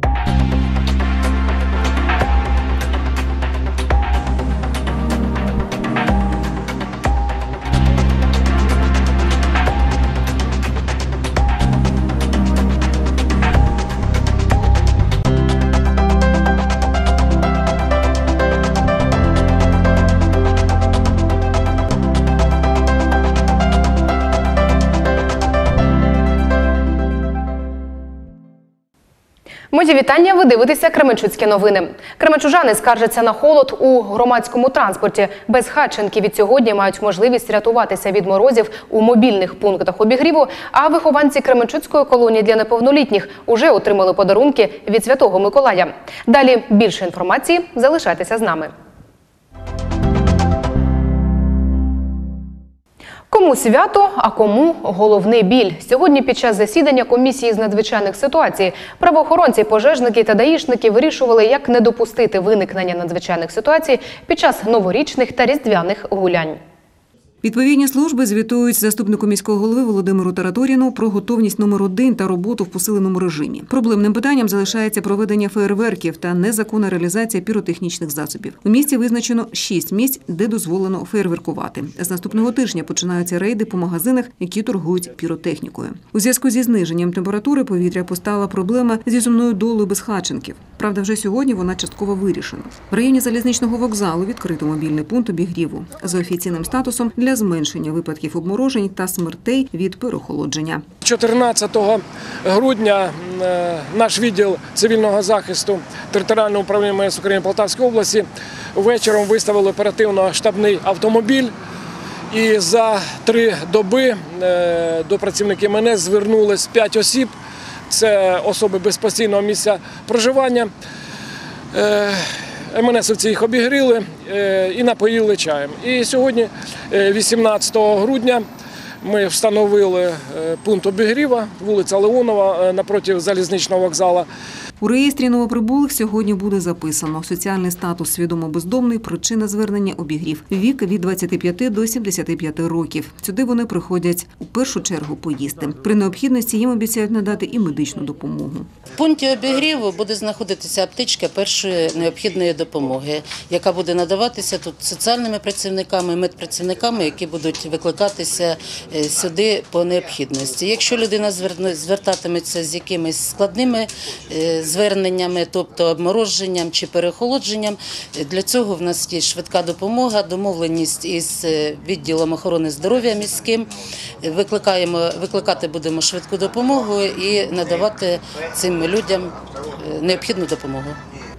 you Мої вітання. Ви дивитеся Кременчуцькі новини. Кременчужани скаржаться на холод у громадському транспорті. Безхатченки від сьогодні мають можливість рятуватися від морозів у мобільних пунктах обігріву. А вихованці Кременчуцької колонії для неповнолітніх уже отримали подарунки від Святого Миколая. Далі більше інформації. Залишайтеся з нами. Кому свято, а кому головний біль. Сьогодні під час засідання комісії з надзвичайних ситуацій правоохоронці, пожежники та даїшники вирішували, як не допустити виникнення надзвичайних ситуацій під час новорічних та різдвяних гулянь. Відповідні служби звітують заступнику міського голови Володимиру Тараторіну про готовність номер один та роботу в посиленому режимі. Проблемним питанням залишається проведення фейерверків та незаконна реалізація піротехнічних засобів. У місті визначено шість місць, де дозволено фейерверкувати. З наступного тижня починаються рейди по магазинах, які торгують піротехнікою. У зв'язку зі зниженням температури повітря постала проблема зі зумною долею безхатченків. Правда, вже сьогодні вона частково вирішена. В районі залізничного вокзалу відкрито мобільний пункт обігріву з офіційним статусом для зменшення випадків обморожень та смертей від переохолодження. 14 грудня е, наш відділ цивільного захисту територіального управління МС України Полтавської області вечором виставили оперативно-штабний автомобіль. І за три доби е, до працівників МНС звернулись 5 осіб. Це особи без постійного місця проживання. Е, МНСовці їх обігріли е, і напоїли чаєм. І сьогодні, е, 18 грудня, ми встановили е, пункт обігріва, вулиця Леонова е, напроти залізничного вокзалу. У реєстрі новоприбулих сьогодні буде записано соціальний статус свідомо бездомний, причина звернення обігрів, вік від 25 до 75 років. Сюди вони приходять у першу чергу поїсти. При необхідності їм обіцяють надати і медичну допомогу. В пункті обігріву буде знаходитися аптечка першої необхідної допомоги, яка буде надаватися тут соціальними працівниками, медпрацівниками, які будуть викликатися е, сюди по необхідності. Якщо людина звертатиметься з якимись складними е, зверненнями, тобто обмороженням чи перехолодженням, для цього в нас є швидка допомога, домовленість із е, відділом охорони здоров'я міським. Викликаємо, викликати будемо швидку допомогу і надавати цим людям е, необхідну допомогу.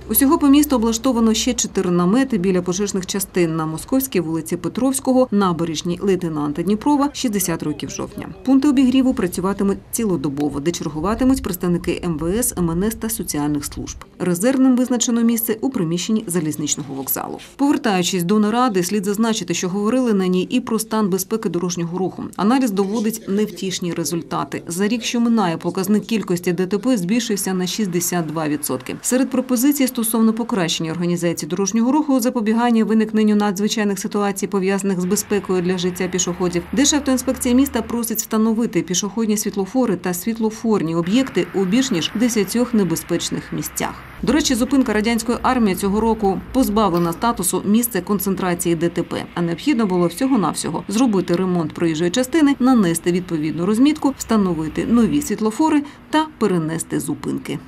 Усього по місту облаштовано ще чотири намети біля пожежних частин на Московській вулиці Петровського, набережній лейтенанта Дніпрова, 60 років жовтня. Пункти обігріву працюватимуть цілодобово, де чергуватимуть представники МВС, МНС та соціальних служб. Резервним визначено місце у приміщенні залізничного вокзалу. Повертаючись до наради, слід зазначити, що говорили на ній і про стан безпеки дорожнього руху. Аналіз доводить невтішні результати. За рік, що минає, показник кількості ДТП збільшився на 62%. Серед пропозицій стосовно покращення організації дорожнього руху, запобігання виникненню надзвичайних ситуацій, пов'язаних з безпекою для життя пішоходів, Державтоінспекція міста просить встановити пішохідні світлофори та світлофорні об'єкти у більш ніж 10 небезпечних місцях. До речі, зупинка радянської армії цього року позбавлена статусу місце концентрації ДТП, а необхідно було всього-навсього зробити ремонт проїжджої частини, нанести відповідну розмітку, встановити нові світлофори та перенести зупинки.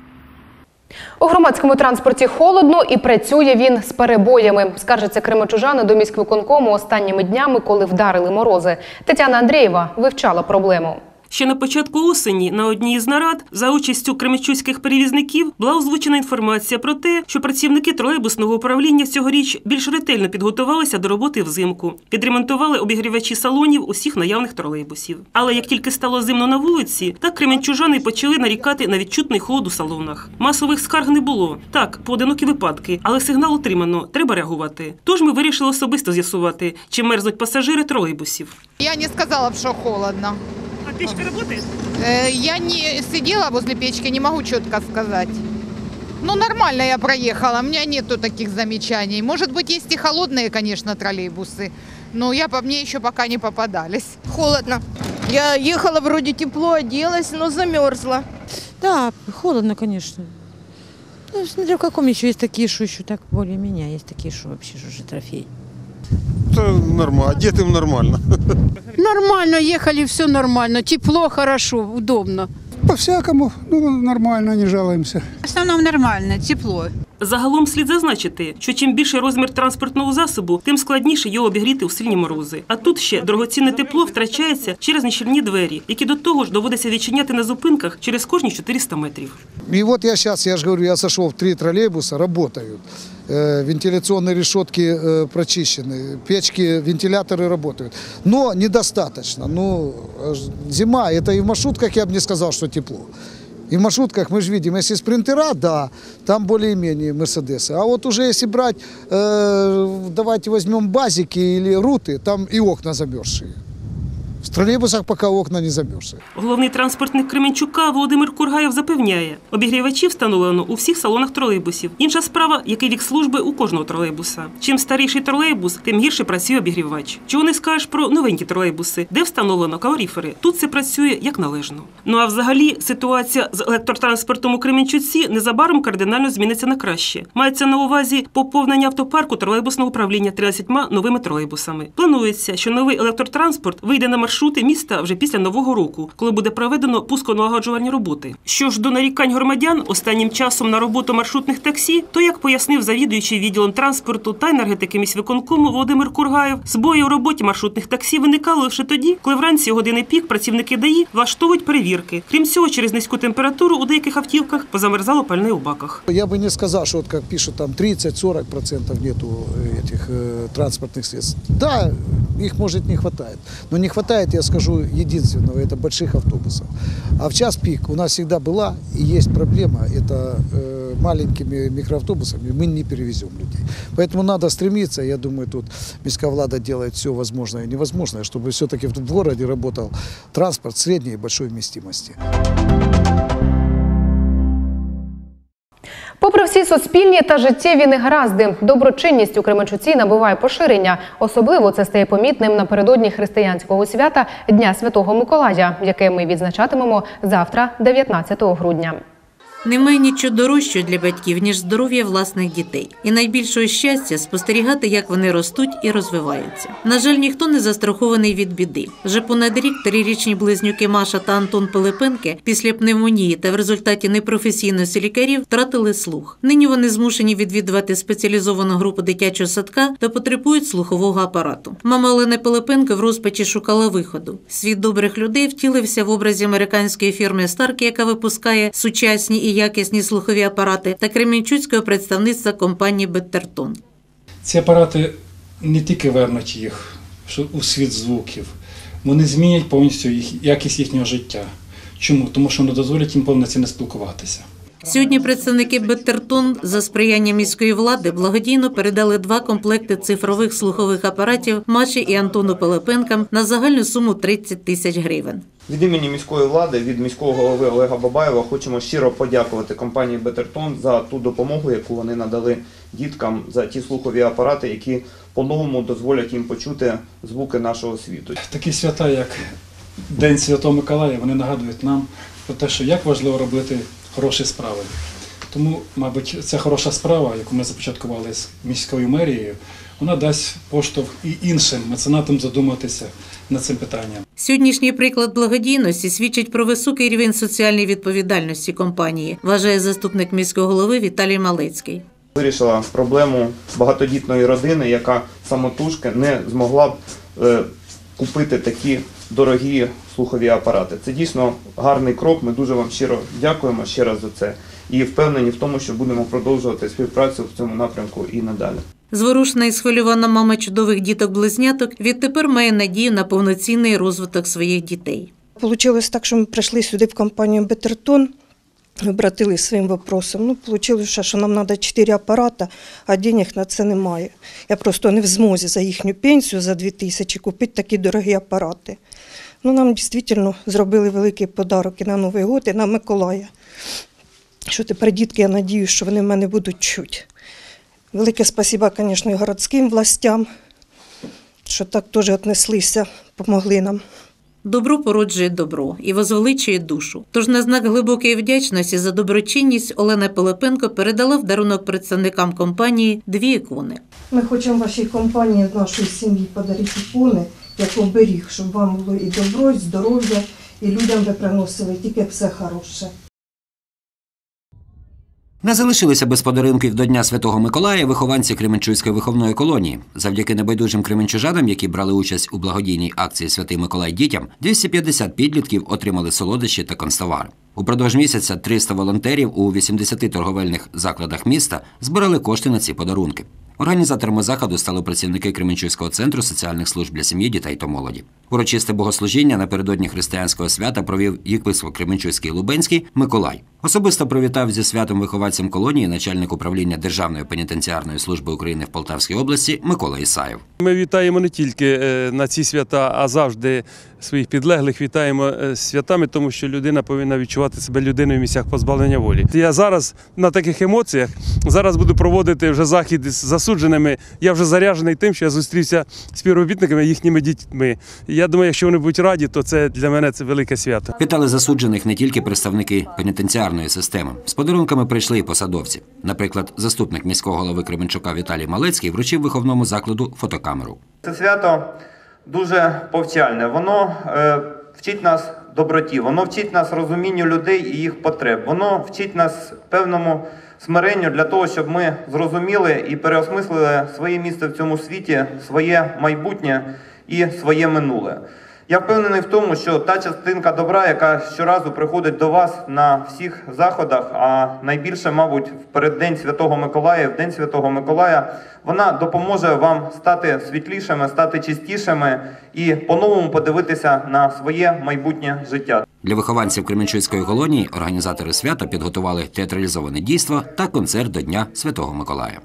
У громадському транспорті холодно і працює він з перебоями. Скаржаться кременчужани до міськвиконкому останніми днями, коли вдарили морози. Тетяна Андрієва вивчала проблему. Ще на початку осені на одній із нарад за участю кремічуських перевізників була озвучена інформація про те, що працівники тролейбусного управління цьогоріч більш ретельно підготувалися до роботи взимку, підремонтували обігрівачі салонів усіх наявних тролейбусів. Але як тільки стало зимно на вулиці, так кременчужани почали нарікати на відчутний холод у салонах. Масових скарг не було. Так, поодинокі випадки, але сигнал отримано. Треба реагувати. Тож ми вирішили особисто з'ясувати, чи мерзнуть пасажири тролейбусів. Я не сказала бы, что холодно. А пічка працює? Э, Я не сидела возле печки, не могу четко сказать. Ну, нормально я проехала, у меня нету таких замечаний. Может быть, есть и холодные, конечно, троллейбусы, но я по мне еще пока не попадались. Холодно. Я ехала вроде тепло, оделась, но замерзла. Да, холодно, конечно. Ну, смотря в каком еще есть такие, что еще так более-менее, а есть такие, что вообще же уже трофей. Это нормально, одетым нормально. Нормально ехали, все нормально. Тепло, хорошо, удобно. По-всякому, ну, нормально, не жалуемся. В основном нормально, тепло. Загалом слід зазначити, що чим більший розмір транспортного засобу, тим складніше його обігріти у сильні морози. А тут ще дорогоцінне тепло втрачається через нещільні двері, які до того ж доводиться відчиняти на зупинках через кожні 400 метрів. И вот я сейчас, я же говорю, я сошел в три троллейбуса, работают. Э, Вентиляционные решетки э, прочищены, печки, вентиляторы работают. Но недостаточно. Ну, э, ж- зима, это и в маршрутках я бы не сказал, что тепло. И в маршрутках мы же видим, если спринтера, да, там более-менее Мерседесы. А вот уже если брать, э, давайте возьмем базики или руты, там и окна замерзшие. В троллейбусах пока окна не замерзшие. Головний транспортник Кременчука Володимир Кургаєв запевняє, обігрівачі встановлено у всіх салонах тролейбусів. Інша справа, який вік служби у кожного тролейбуса. Чим старіший тролейбус, тим гірше працює обігрівач. Чого не скажеш про новенькі тролейбуси, де встановлено калоріфери. Тут це працює як належно. Ну а взагалі ситуація з електротранспортом у Кременчуці незабаром кардинально зміниться на краще. Мається на увазі поповнення автопарку тролейбусного управління 13 новими тролейбусами. Планується, що новий електротранспорт вийде на маршрути міста вже після нового року, коли буде проведено пусконалагоджувальні роботи. Що ж до нарікань громадян останнім часом на роботу маршрутних таксі, то як пояснив завідуючий відділом транспорту та енергетики міськвиконкому Володимир Кургаєв, збої у роботі маршрутних таксі виникали лише тоді, коли вранці у години пік працівники ДАІ влаштовують перевірки. Крім цього, через низьку температуру у деяких автівках позамерзало пальне у баках. Я бы не сказал, что вот как пишут, там 30-40% нету э, этих э, транспортных средств. Да, их может не хватает. Но не хватает, я скажу, единственного, это больших автобусов. А в час пик у нас всегда была и есть проблема, это э, маленькими микроавтобусами мы не перевезем людей. Поэтому надо стремиться, я думаю, тут міська влада делает все возможное и невозможное, чтобы все-таки в городе работал транспорт средней и большой вместимости. Попри всі суспільні та життєві негаразди, доброчинність у Кременчуці набуває поширення. Особливо це стає помітним напередодні християнського свята Дня Святого Миколая, яке ми відзначатимемо завтра, 19 грудня. Немає нічого дорожчого для батьків, ніж здоров'я власних дітей, і найбільшого щастя спостерігати, як вони ростуть і розвиваються. На жаль, ніхто не застрахований від біди. Вже понад рік трирічні близнюки Маша та Антон Пилипенки після пневмонії та в результаті непрофесійності лікарів втратили слух. Нині вони змушені відвідувати спеціалізовану групу дитячого садка та потребують слухового апарату. Мама Олени Пилипенко в розпачі шукала виходу. Світ добрих людей втілився в образі американської фірми Старк, яка випускає сучасні і якісні слухові апарати, та кремінчуцького представництва компанії Беттертон. Ці апарати не тільки вернуть їх у світ звуків, вони змінять повністю їх, якість їхнього життя. Чому? Тому що вони дозволять їм повноцінно спілкуватися. Сьогодні представники Беттертон за сприяння міської влади благодійно передали два комплекти цифрових слухових апаратів Маші і Антону Пилипенкам на загальну суму 30 тисяч гривень. Від імені міської влади, від міського голови Олега Бабаєва хочемо щиро подякувати компанії Бетертон за ту допомогу, яку вони надали діткам, за ті слухові апарати, які по-новому дозволять їм почути звуки нашого світу. Такі свята, як День Святого Миколая, вони нагадують нам про те, що як важливо робити хороші справи. Тому, мабуть, ця хороша справа, яку ми започаткували з міською мерією, вона дасть поштовх і іншим меценатам задуматися над цим питанням. Сьогоднішній приклад благодійності свідчить про високий рівень соціальної відповідальності компанії, вважає заступник міського голови Віталій Малецький. Вирішила проблему багатодітної родини, яка самотужки не змогла б е, купити такі дорогі слухові апарати. Це дійсно гарний крок. Ми дуже вам щиро дякуємо ще раз за це і впевнені в тому, що будемо продовжувати співпрацю в цьому напрямку і надалі. Зворушена і схвильована мама чудових діток-близняток відтепер має надію на повноцінний розвиток своїх дітей. Получилось так, що ми прийшли сюди в компанію Бетертон, обратились своїм вопросом. Ну, получилось, що нам треба 4 апарати, а денег на це немає. Я просто не в змозі за їхню пенсію за 2 тисячі купити такі дорогі апарати. Ну, нам дійсно зробили великий подарок і на Новий год, і на Миколая. Що тепер дітки, я надію, що вони в мене будуть чути. Велике спасіба, звісно, і городським властям, що так теж віднеслися, допомогли нам. Добро породжує добро і возвеличує душу. Тож на знак глибокої вдячності за доброчинність Олена Пилипенко передала в дарунок представникам компанії дві ікони. Ми хочемо вашій компанії, нашої сім'ї подарити ікони, як оберіг, щоб вам було і добро, і здоров'я, і людям ви приносили тільки все хороше. Не залишилися без подарунків до Дня Святого Миколая вихованці Кременчуцької виховної колонії. Завдяки небайдужим кременчужанам, які брали участь у благодійній акції Святий Миколай дітям, 250 підлітків отримали солодощі та констовар. Упродовж місяця 300 волонтерів у 80 торговельних закладах міста збирали кошти на ці подарунки. Організаторами заходу стали працівники Кременчуцького центру соціальних служб для сім'ї, дітей та молоді. Урочисте богослужіння напередодні християнського свята провів єпископ Кременчуцький Лубенський Миколай. Особисто привітав зі святом вихованцям колонії начальник управління Державної пенітенціарної служби України в Полтавській області Микола Ісаєв. Ми вітаємо не тільки е, на ці свята, а завжди своїх підлеглих вітаємо е, святами, тому що людина повинна відчувати себе людиною в місцях позбавлення волі. Я зараз на таких емоціях зараз буду проводити вже захід з засудженими. Я вже заряджений тим, що я зустрівся з співробітниками їхніми дітьми. Я думаю, якщо вони будуть раді, то це для мене це велике свято. Вітали засуджених не тільки представники пенітенціарної системи. З подарунками прийшли і посадовці. Наприклад, заступник міського голови Кременчука Віталій Малецький вручив виховному закладу фотокамеру. Це свято дуже повчальне. Воно е, вчить нас доброті, воно вчить нас розумінню людей і їх потреб. Воно вчить нас певному смиренню для того, щоб ми зрозуміли і переосмислили своє місце в цьому світі, своє майбутнє і своє минуле. Я впевнений в тому, що та частинка добра, яка щоразу приходить до вас на всіх заходах, а найбільше, мабуть, в переддень Святого Миколая, в День Святого Миколая, вона допоможе вам стати світлішими, стати чистішими і по-новому подивитися на своє майбутнє життя. Для вихованців Кременчуцької колонії організатори свята підготували театралізоване дійство та концерт до Дня Святого Миколая.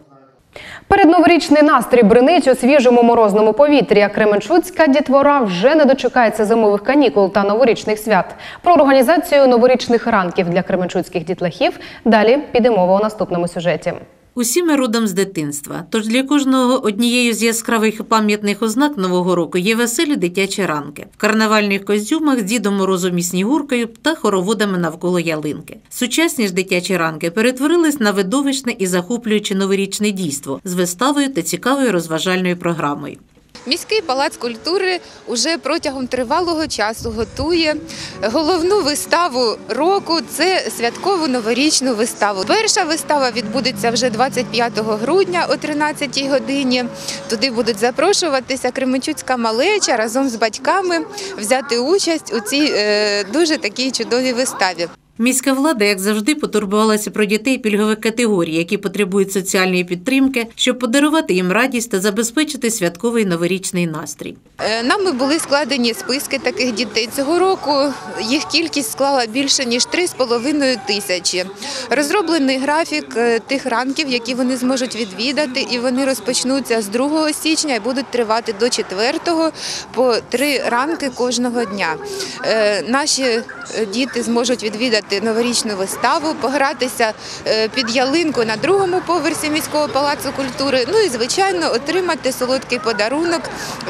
Передноворічний настрій бринить у свіжому морозному повітрі. Кременчуцька дітвора вже не дочекається зимових канікул та новорічних свят. Про організацію новорічних ранків для кременчуцьких дітлахів далі піде мова у наступному сюжеті. Усі ми родом з дитинства. Тож для кожного однією з яскравих пам'ятних ознак нового року є веселі дитячі ранки в карнавальних костюмах дідом морозом і снігуркою та хороводами навколо ялинки. Сучасні ж дитячі ранки перетворились на видовищне і захоплююче новорічне дійство з виставою та цікавою розважальною програмою. Міський палац культури уже протягом тривалого часу готує головну виставу року. Це святкову новорічну виставу. Перша вистава відбудеться вже 25 грудня о 13 годині. Туди будуть запрошуватися Кременчуцька малеча разом з батьками взяти участь у цій е, дуже такій чудовій виставі. Міська влада, як завжди, потурбувалася про дітей пільгових категорій, які потребують соціальної підтримки, щоб подарувати їм радість та забезпечити святковий новорічний настрій. Е, Нами були складені списки таких дітей. Цього року їх кількість склала більше ніж 3,5 тисячі. Розроблений графік е, тих ранків, які вони зможуть відвідати, і вони розпочнуться з 2 січня і будуть тривати до 4 по три ранки кожного дня. Е, Наші діти зможуть відвідати новорічну виставу, погратися е, під ялинку на другому поверсі міського палацу культури. Ну і звичайно отримати солодкий подарунок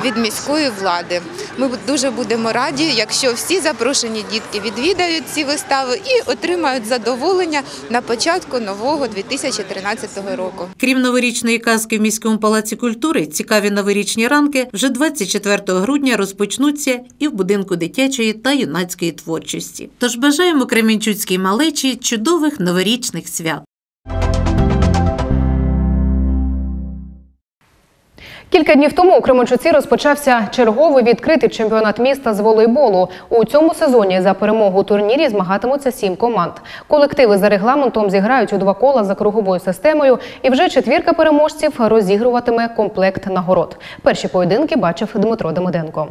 від міської влади. Ми дуже будемо раді, якщо всі запрошені дітки відвідають ці вистави і отримають задоволення на початку нового 2013 року. Крім новорічної казки в міському палаці культури, цікаві новорічні ранки вже 24 грудня розпочнуться і в будинку дитячої та юнацької творчості. Тож бажаємо Кремінчуцькій малечі чудових новорічних свят. Кілька днів тому у Кременчуці розпочався черговий відкритий чемпіонат міста з волейболу. У цьому сезоні за перемогу у турнірі змагатимуться сім команд. Колективи за регламентом зіграють у два кола за круговою системою, і вже четвірка переможців розігруватиме комплект нагород. Перші поєдинки бачив Дмитро Демиденко.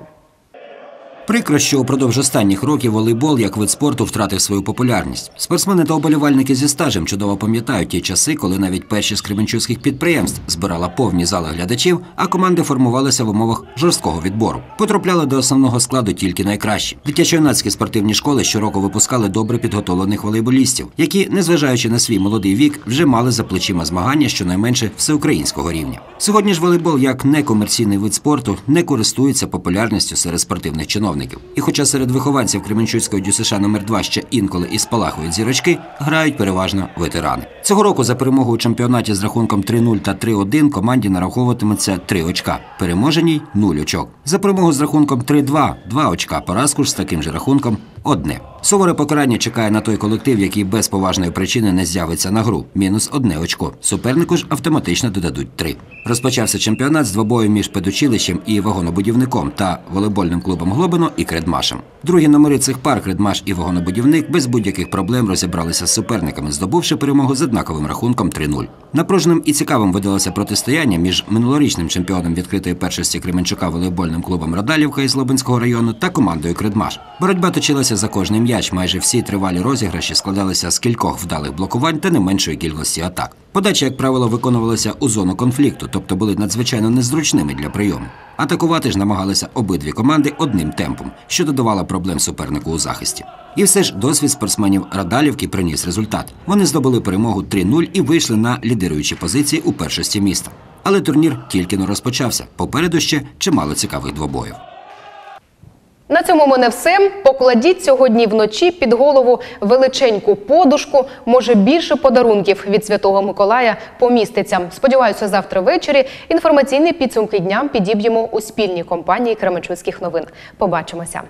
Прикро, що упродовж останніх років волейбол як вид спорту втратив свою популярність. Спортсмени та оболівальники зі стажем чудово пам'ятають ті часи, коли навіть перші з кременчуцьких підприємств збирала повні зали глядачів, а команди формувалися в умовах жорсткого відбору. Потрапляли до основного складу тільки найкращі. Дитячо-юнацькі спортивні школи щороку випускали добре підготовлених волейболістів, які, незважаючи на свій молодий вік, вже мали за плечима змагання щонайменше всеукраїнського рівня. Сьогодні ж волейбол як некомерційний вид спорту не користується популярністю серед спортивних чиновників. Наставників. І хоча серед вихованців Кременчуцького ДЮСШ номер 2 ще інколи і спалахують зірочки, грають переважно ветерани. Цього року за перемогу у чемпіонаті з рахунком 3-0 та 3-1 команді нараховуватиметься 3 очка. Переможеній 0 очок. За перемогу з рахунком 3-2 – 2 очка. Поразку ж з таким же рахунком одне. Суворе покарання чекає на той колектив, який без поважної причини не з'явиться на гру. Мінус одне очко. Супернику ж автоматично додадуть три. Розпочався чемпіонат з двобою між педучилищем і вагонобудівником та волейбольним клубом Глобино і Кредмашем. Другі номери цих пар Кредмаш і вагонобудівник без будь-яких проблем розібралися з суперниками, здобувши перемогу з однаковим рахунком 3-0. Напруженим і цікавим видалося протистояння між минулорічним чемпіоном відкритої першості Кременчука волейбольним клубом Радалівка із Лобинського району та командою Кредмаш. Боротьба точилася за кожний м'яч. Майже всі тривалі розіграші складалися з кількох вдалих блокувань та не меншої кількості атак. Подачі, як правило, виконувалися у зону конфлікту, тобто були надзвичайно незручними для прийому. Атакувати ж намагалися обидві команди одним темпом, що додавало проблем супернику у захисті. І все ж досвід спортсменів Радалівки приніс результат. Вони здобули перемогу 3-0 і вийшли на лідируючі позиції у першості міста. Але турнір тільки но розпочався. Попереду ще чимало цікавих двобоїв. На цьому мене все. Покладіть сьогодні вночі під голову величеньку подушку. Може більше подарунків від Святого Миколая поміститься. Сподіваюся, завтра ввечері інформаційні підсумки дня підіб'ємо у спільній компанії Кременчуцьких новин. Побачимося.